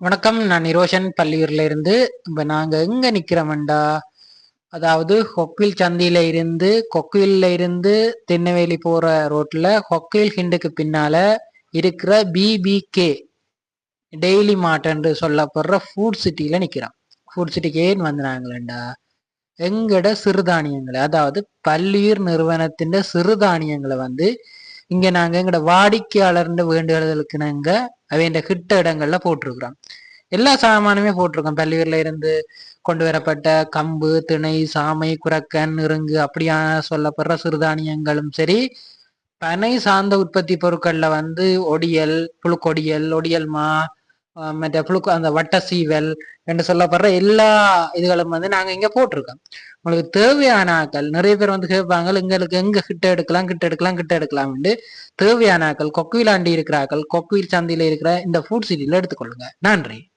வணக்கம். நான் நிரோஷன். பள்ளியூர்ல இருந்து இப்ப நாங்க எங்க நிக்கிறோம்டா? அதாவது ஹொக்கில் சந்தியில இருந்து கொக்கில இருந்து தென்னவேலி போற ரோட்ல ஹொக்கில் ஹிண்டுக்கு பின்னால இருக்கிற பிபிகே டெய்லி மார்ட் என்று சொல்லப்படுற ஃபுட் சிட்டியில நிக்கிறோம். ஃபுட் சிட்டிக்கு ஏன் வந்தாங்களேண்டா எங்கட சிறுதானியங்களை அதாவது பள்ளியூர் நிறுவனத்தின் சிறுதானியங்களை வந்து இங்க நாங்க எங்கட வாடிக்கையாளர் வேண்டுதலுக்கு நாங்க அவைண்ட கிட்ட இடங்கள்ல போட்டிருக்கிறோம். எல்லா சாமானுமே போட்டிருக்கோம். பள்ளியூர்ல இருந்து கொண்டு வரப்பட்ட கம்பு திணை சாமை குரக்கன் நெருங்கு அப்படியான சொல்லப்படுற சிறுதானியங்களும் சரி பனை சார்ந்த உற்பத்தி பொருட்கள்ல வந்து ஒடியல் புழுக்கொடியல் ஒடியல் மா மற்ற புழுக்கு அந்த வட்ட சீவல் என்று சொல்லப்படுற எல்லா இதுகளும் வந்து நாங்க இங்க போட்டிருக்கோம். உங்களுக்கு தேவையான ஆக்கள் நிறைய பேர் வந்து கேட்பாங்க எங்களுக்கு எங்க கிட்ட எடுக்கலாம் கிட்ட எடுக்கலாம் கிட்ட எடுக்கலாம் தேவையான ஆக்கள் கொக்குவிலாண்டி இருக்கிற ஆக்கள் கொக்குவில் சந்தையில இருக்கிற இந்த ஃபுட் சிட்டியில எடுத்துக்கொள்ளுங்க. நன்றி.